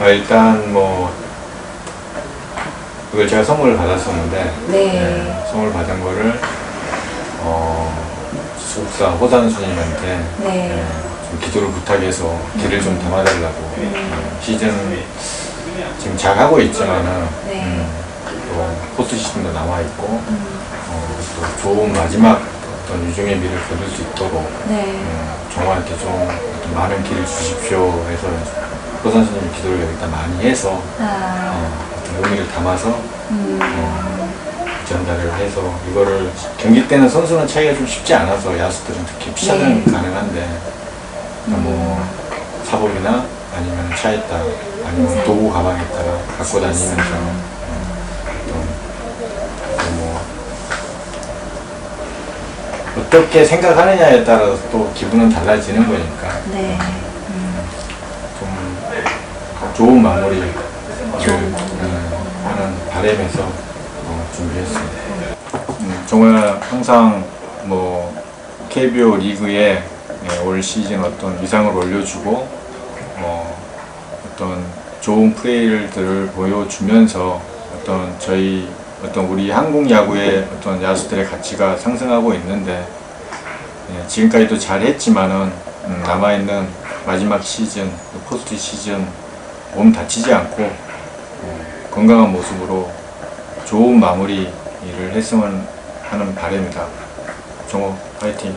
아, 일단 뭐 그걸 제가 선물을 받았었는데 네. 선물 받은 거를 어, 수석사 호산 스님한테 네. 예, 좀 기도를 부탁해서 길을 좀 담아달라고 음, 시즌 지금 잘 하고 있지만은 네. 음, 또 포스트 시즌도 남아 있고 음, 어, 또 좋은 마지막 어떤 유종의 미를 거둘 수 있도록 네. 음, 정화한테 좀 어떤 많은 길을 주십시오 해서 호산 스님 기도를 여기다 많이 해서 아, 어, 어떤 의미를 담아서 음, 어, 전달을 해서 이거를 경기 때는 선수는 차이가 좀 쉽지 않아서 야수들은 특히 피자는 네. 가능한데 뭐 사복이나 아니면 차에다가 아니면 네. 도구 가방에다가 갖고 다니면서 어, 또, 뭐 어떻게 생각하느냐에 따라서 또 기분은 달라지는 거니까 네. 좀 좋은 마무리를 좋은 음, 하는 바람에서 어, 준비했습니다. 음, 정말 항상 뭐 KBO 리그에 예, 올 시즌 어떤 위상을 올려주고 뭐 어떤 좋은 플레이들을 보여주면서 어떤 저희 어떤 우리 한국 야구의 어떤 야수들의 가치가 상승하고 있는데 예, 지금까지도 잘했지만은 음, 남아있는 마지막 시즌 포스트 시즌 몸 다치지 않고 어, 건강한 모습으로 좋은 마무리를 했으면 하는 바람이다. 정호 파이팅.